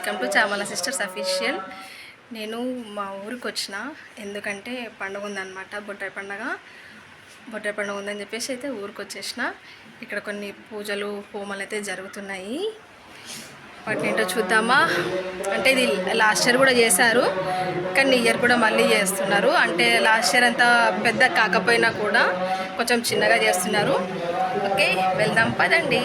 Welcome to Chamala sisters official. నేను మా ఊరికి వచ్చిన ఎందుకంటే పండుగ ఉందన్నమాట బొట్టాయి పండగ. బొట్టాయి పండుగ ఉందని చెప్పేసి అయితే ఊరికి వచ్చేసిన. ఇక్కడ కొన్ని పూజలు హోమాలు అయితే జరుగుతున్నాయి. వాటినింటో చూద్దామా? అంటే ఇది లాస్ట్ ఇయర్ కూడా చేశారు కానీ ఇయర్ కూడా మళ్ళీ చేస్తున్నారు. అంటే లాస్ట్ ఇయర్ అంతా పెద్ద కాకపోయినా కూడా కొంచెం చిన్నగా చేస్తున్నారు. ఓకే వెళ్దాం పదండి.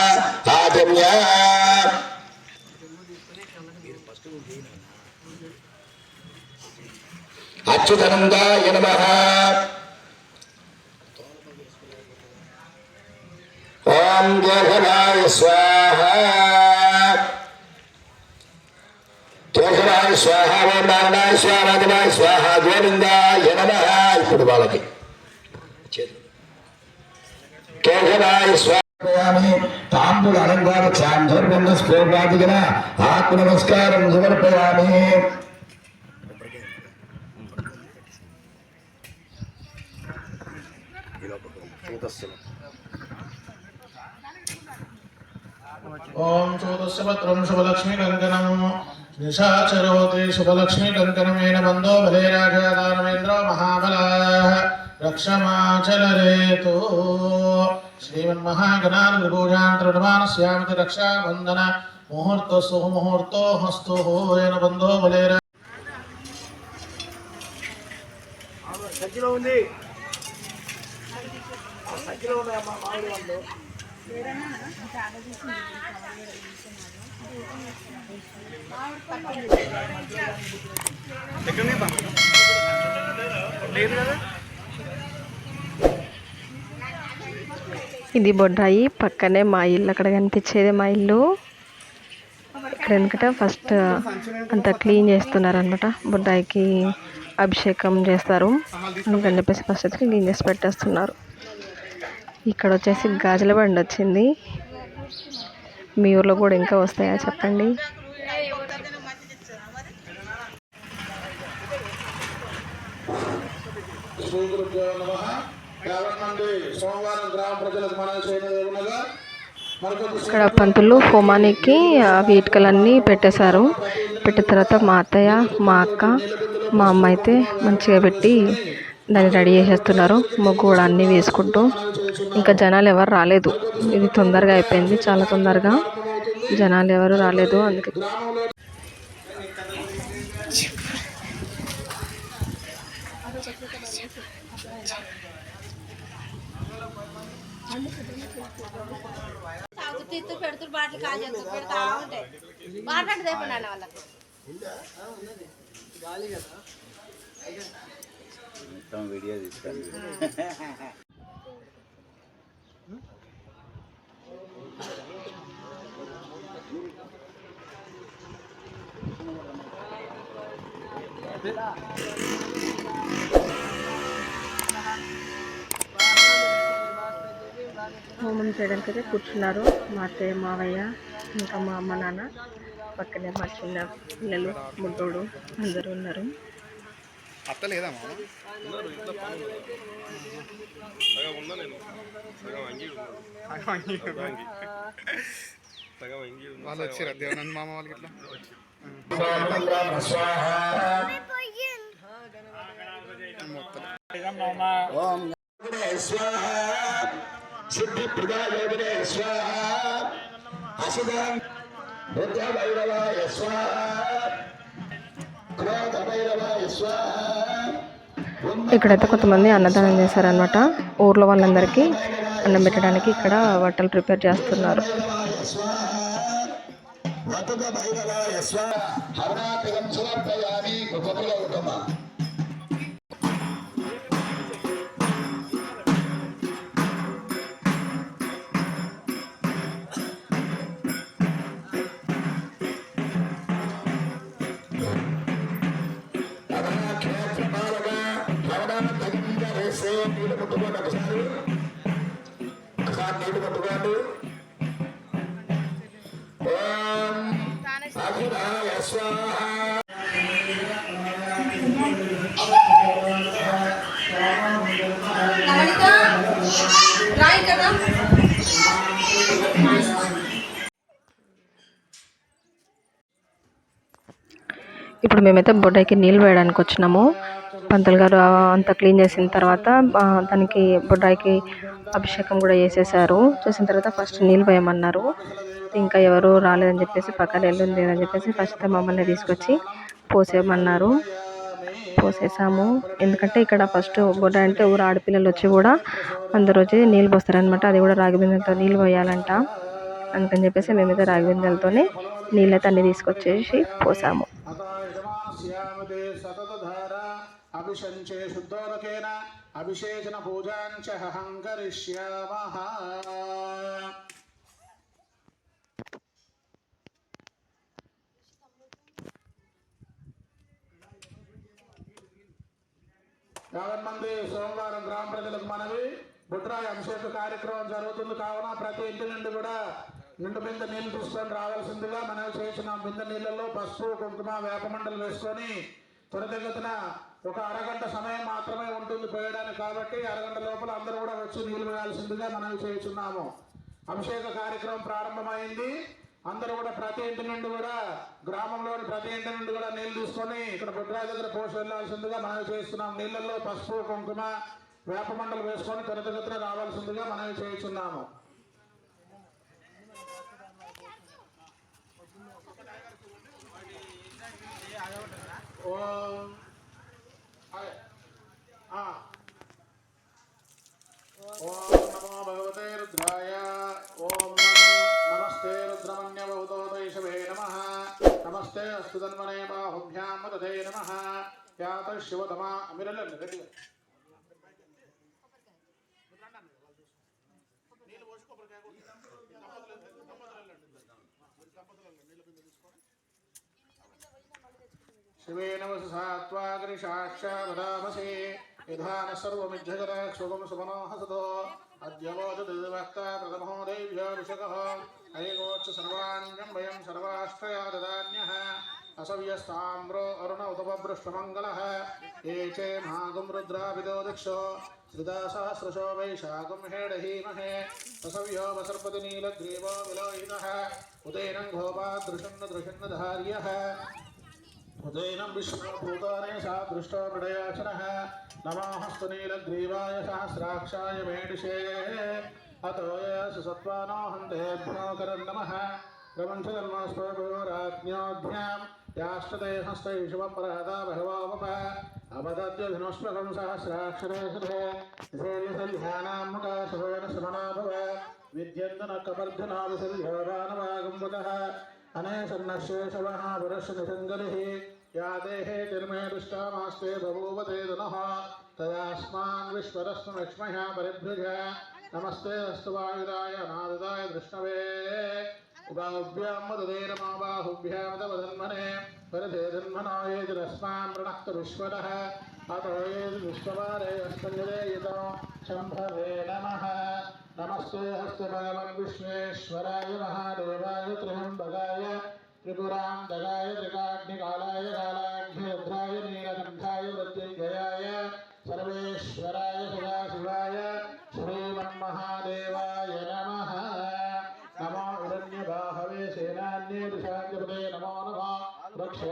అచ్యుతనందాయ నమ ఓం కేశవాయ స్వాహ కేశవాయ స్వాహ ఓం నారాయణ స్వాహ మాధవాయ స్వాహ గోవిందాయ నమ ఇప్పుడు వాళ్ళకి కేశవాయ స్వాహ తాంబుల అలంకార చాందర్బంధ స్ఫూర్వాదిగన ఆత్మ నమస్కారం సమర్పయామి ఓం చోదస్య పత్రం శుభలక్ష్మీ కంకణం. నిశాచరోతి శుభలక్ష్మీ కంకణమేన బంధో బలే రాజాదానమేంద్ర మహాబల రక్షమాచలరేతు. శ్రీమన్మహాగణాన్ విభూజాంతృణమానస్యామితి రక్షాబంధన ముహూర్త సుముహూర్తో హస్తు ఏన బంధో ఇది బొడ్డాయి పక్కనే మా ఇల్లు అక్కడ కనిపించేది మా ఇల్లు. ఇక్కడ ఎందుకంటే ఫస్ట్ అంతా క్లీన్ చేస్తున్నారు బొడ్రాయికి బొడ్డాయికి అభిషేకం చేస్తారు. అందుకని చెప్పేసి ఫస్ట్ అయితే క్లీన్ చేసి పెట్టేస్తున్నారు. ఇక్కడ వచ్చేసి గాజుల బండి వచ్చింది మీ ఊర్లో కూడా ఇంకా వస్తాయా చెప్పండి? ఇక్కడ పంతులు హోమానికి వీటికలన్నీ పెట్టేశారు. పెట్టిన తర్వాత మా అత్తయ్య మా అక్క మా అమ్మ అయితే మంచిగా పెట్టి దాన్ని రెడీ చేసేస్తున్నారు. ముగ్గు కూడా అన్నీ వేసుకుంటూ. ఇంకా జనాలు ఎవరు రాలేదు. ఇది తొందరగా అయిపోయింది. చాలా తొందరగా జనాలు ఎవరు రాలేదు అందుకే. తాగుతూ పెడుతురు బాటలు కాల్ పెడతా ఉంటాయి. మాట్లాడి తెప్పండి వాళ్ళకి. మొత్తం వీడియో తీస్తాను. హోమం చేయడానికి అయితే కూర్చున్నారు. మా అత్తయ్య మావయ్య ఇంకా మా అమ్మ నాన్న. పక్కనే మా చిన్న పిల్లలు ముద్దోడు అందరూ ఉన్నారు. వాళ్ళు వచ్చారు దేవనంద మామ వాళ్ళకి ఇట్లా ఓం స్వాహ సిద్ధి ప్రదాయోగినే స్వాహ స్వాహ. ఇక్కడైతే కొంతమంది అన్నదానం చేశారనమాట ఊర్లో వాళ్ళందరికీ అన్నం పెట్టడానికి ఇక్కడ వంటలు ప్రిపేర్ చేస్తున్నారు. వతుద పట్టుకోండి ఒకసారి ఒకసారి నీళ్ళు పట్టుకోండి ఓం అఖిలాయ స్వాహ ఇప్పుడు మేమైతే బొడ్డాయికి నీళ్ళు వేయడానికి వచ్చినాము. పంతులు గారు అంతా క్లీన్ చేసిన తర్వాత తనకి దానికి బొడ్డాయికి అభిషేకం కూడా చేసేసారు చేసిన తర్వాత ఫస్ట్ నీళ్ళు పోయమన్నారు. ఇంకా ఎవరు రాలేదని చెప్పేసి పక్కన ఎల్లుంది అని చెప్పేసి ఫస్ట్ మమ్మల్ని తీసుకొచ్చి పోసేయమన్నారు. పోసేసాము. ఎందుకంటే ఇక్కడ ఫస్ట్ బుడ్డ అంటే ఊరు ఆడపిల్లలు వచ్చి కూడా అందరూ వచ్చి నీళ్ళు పోస్తారనమాట అది కూడా రాగి బిందెలతో నీళ్ళు పోయాలంట. అందుకని చెప్పేసి మేమైతే రాగి బిందెలతోనే నీళ్ళైతే అన్ని తీసుకొచ్చేసి పోసాము. అభిషంచే శుద్ధోదకేన అభిషేచన పూజాంచ హం యాభై మంది సోమవారం గ్రామ ప్రజలకు మనవి బుట్రాయి అభిషేక కార్యక్రమం జరుగుతుంది కావున ప్రతి ఇంటి నుండి కూడా నిండు బింద నీళ్ళు తీసుకొని రావాల్సిందిగా మనం చేసిన బిందె నీళ్ళలో పసుపు కుంకుమ వేపమండలు వేసుకొని త్వరితగతిన ఒక అరగంట సమయం మాత్రమే ఉంటుంది పోయడానికి కాబట్టి అరగంట లోపల అందరూ కూడా వచ్చి నీళ్ళు వేయాల్సిందిగా మనం చేస్తున్నాము. అభిషేక కార్యక్రమం ప్రారంభమైంది. అందరూ కూడా ప్రతి ఇంటి నుండి కూడా గ్రామంలోని ప్రతి ఇంటి నుండి కూడా నీళ్ళు తీసుకొని ఇక్కడ బుడ్రాయి దగ్గర పోసి వెళ్ళాల్సిందిగా మనం చేస్తున్నాం నీళ్ళల్లో పసుపు కుంకుమ వేపమండలు వేసుకొని త్వరితగతిన రావాల్సిందిగా మనం చేస్తున్నాము. ఓ ಸುಧನ್ವನೇ ಬಾಹುಭ್ಯಾಂ ಮದದೇ ನಮಃ ಯಾತ ಶಿವತಮ ಅಮಿರಲ್ಲ ಗಟ್ಟಿಗ నీళ్ళు పోసి కొబ్బరికాయ శివే నమసి సాత్వాగ్రి సాక్షాదామసి విధాన సర్వమిజ్జగర శుభం సుమనోహసతో అద్యమోదవక్త ప్రథమో దేవ్యాభిషేక హరిగోక్ష సర్వాంగం వయం సర్వాశ్రయా దదాన్య असव्यस्ताम्रो अरुण उतपभृष्टमङ्गलः ये चे मागुं रुद्राभिदो दिक्षो। श्रिदासहस्रशो वैशाखं हेडहीमहे असव्यो वसर्पति नीलग्रीवो विलोहितः उदैनं घोपादृशन्न दृशन्नधार्यः उदयनं विष्णुभूताने सा दृष्टो मृडयाचनः नमोऽस्तनीलग्रीवाय सहस्राक्षाय मेडिषे। अतो सत्त्वानो हन्तेभ्यो करं नमः। प्रपञ्चकर्मस्वराज्ञोऽभ्यां याष्टते हस्तैषवं परहता बहवोपप अपदद्यधनुष्पकं सहस्राक्षरे सुधे धैर्यसन्ध्यानां मुखाशवेन समना भव विद्यन्तनकपर्धना विसर्योदानवागम्बुतः अनेसन्नशेषवः पुरश्निसङ्गलिः या देहे तिर्मे दृष्टामास्ते बभूवते दुनः तदास्मान् विश्वरस्मक्ष्मह्या परिभ्युज नमस्ते अस्तु वायुदाय नाददाय कृष्णवे उपाभ्यामुदीरमाबाहुभ्यामदवधन्मने वरधे धन्मनाये अतो नमः। नमस्ते हस्तपालं विश्वेश्वराय महादेवाय त्रिम्बगाय त्रिपुरां दगाय त्रिकाग्निकालाय कालाय। সে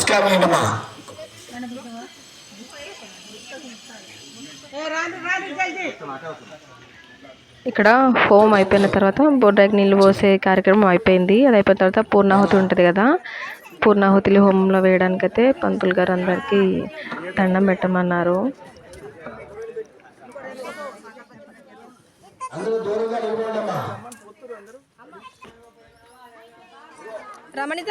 నిష్కామయమా ఇక్కడ హోమ్ అయిపోయిన తర్వాత బొడ్రాయికి నీళ్ళు పోసే కార్యక్రమం అయిపోయింది. అది అయిపోయిన తర్వాత పూర్ణాహుతి ఉంటుంది కదా. పూర్ణాహుతిని హోమంలో వేయడానికైతే పంతులు గారు అందరికీ దండం పెట్టమన్నారు. రమణిత.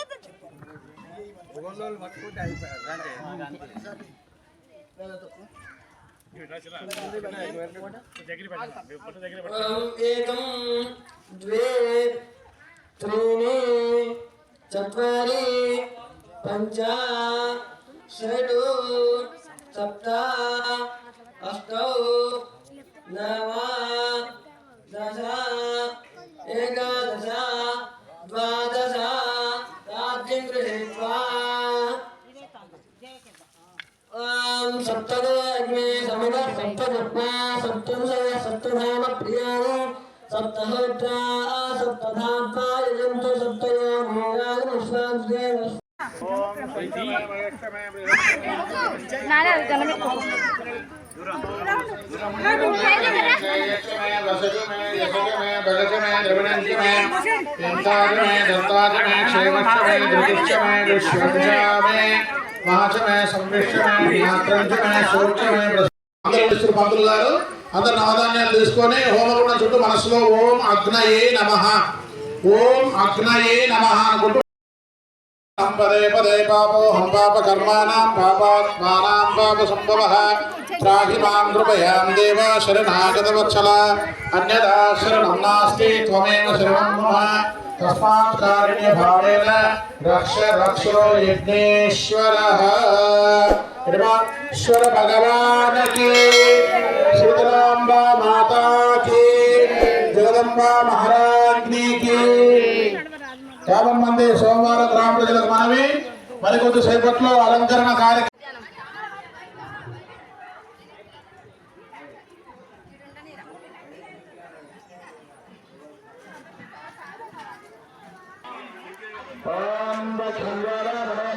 रूपजात पूजां समर्पयामि एकं द्वे त्रीणि चत्वारि पञ्च षड् सप्त అందరూ పంతులు గారు అందరు నవధాన్యాలు తీసుకొని హోమగుండం చుట్టూ మనసులో ఓం అగ్నయే నమ ఓం అగ్నయే నమ అనుకుంటూ పదే పదే పాపోహం పాపకర్మాణం పాపాత్మానాం పాప సంభవ. త్రాహి మాం కృపయాం దేవ శరణాగత వత్సల అన్యదా శరణం నాస్తి త్వమేవ శరణం మమ తస్మాత్ కారుణ్య భావేన రక్ష రక్షో యజ్ఞేశ్వర. శ్వర భగవాన్కి సీతరాంబ మాతా కి జగదంబ మహారాజ్ని కి యాభై మంది సోమవారం గ్రామ ప్రజలకు మనవి. మరికొద్ది సేపట్లో అలంకరణ కార్యక్రమం. ఓం దక్షిణార నమో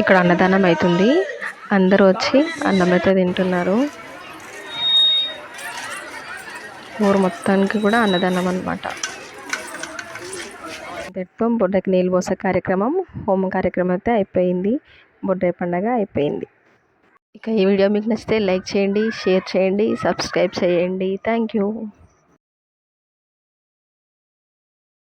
ఇక్కడ అన్నదానం అవుతుంది. అందరూ వచ్చి అన్నం అయితే తింటున్నారు. ఊరు మొత్తానికి కూడా అన్నదానం అనమాట పెట్టుకోం బొడ్డకి నీళ్ళు పోసే కార్యక్రమం హోమం కార్యక్రమం అయితే అయిపోయింది. బొడ్డాయి పండగ అయిపోయింది. ఇక ఈ వీడియో మీకు నచ్చితే లైక్ చేయండి షేర్ చేయండి సబ్స్క్రైబ్ చేయండి. Thank you.